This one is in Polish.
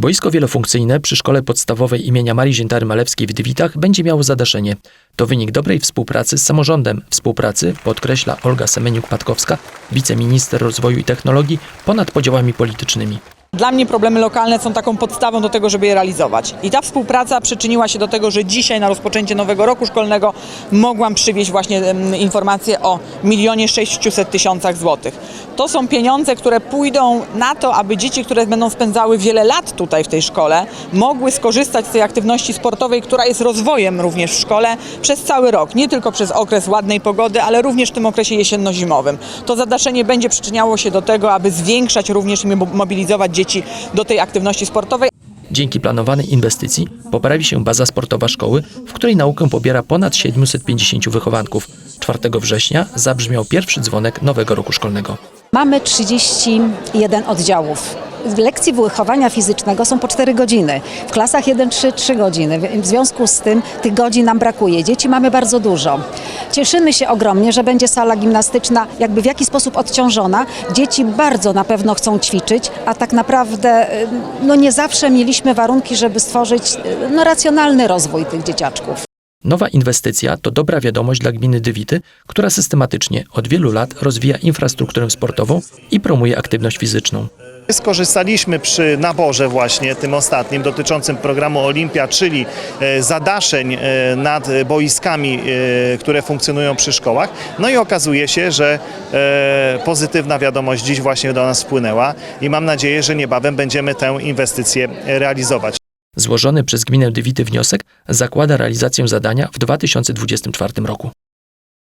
Boisko wielofunkcyjne przy szkole podstawowej imienia Marii Ziętary Malewskiej w Dywitach będzie miało zadaszenie. To wynik dobrej współpracy z samorządem. Współpracy, podkreśla Olga Semeniuk-Patkowska, wiceminister rozwoju i technologii, ponad podziałami politycznymi. Dla mnie problemy lokalne są taką podstawą do tego, żeby je realizować. I ta współpraca przyczyniła się do tego, że dzisiaj na rozpoczęcie nowego roku szkolnego mogłam przywieźć właśnie informację o milionie 600 tysiącach złotych. To są pieniądze, które pójdą na to, aby dzieci, które będą spędzały wiele lat tutaj w tej szkole, mogły skorzystać z tej aktywności sportowej, która jest rozwojem również w szkole przez cały rok. Nie tylko przez okres ładnej pogody, ale również w tym okresie jesienno-zimowym. To zadaszenie będzie przyczyniało się do tego, aby zwiększać również i mo- mobilizować dzieci do tej aktywności sportowej. Dzięki planowanej inwestycji poprawi się baza sportowa szkoły, w której naukę pobiera ponad 750 wychowanków. 4 września zabrzmiał pierwszy dzwonek nowego roku szkolnego. Mamy 31 oddziałów. Lekcji wychowania fizycznego są po 4 godziny. W klasach 1-3 3 godziny. W związku z tym tych godzin nam brakuje. Dzieci mamy bardzo dużo. Cieszymy się ogromnie, że będzie sala gimnastyczna jakby w jakiś sposób odciążona. Dzieci bardzo na pewno chcą ćwiczyć, a tak naprawdę y, no nie zawsze mieliśmy warunki, żeby stworzyć y, no, racjonalny rozwój tych dzieciaczków. Nowa inwestycja to dobra wiadomość dla gminy Dywity, która systematycznie od wielu lat rozwija infrastrukturę sportową i promuje aktywność fizyczną. Skorzystaliśmy przy naborze właśnie tym ostatnim dotyczącym programu Olimpia, czyli e, zadaszeń e, nad boiskami, e, które funkcjonują przy szkołach. No i okazuje się, że pozytywna wiadomość dziś właśnie do nas wpłynęła i mam nadzieję, że niebawem będziemy tę inwestycję realizować. Złożony przez gminę Dywity wniosek zakłada realizację zadania w 2024 roku.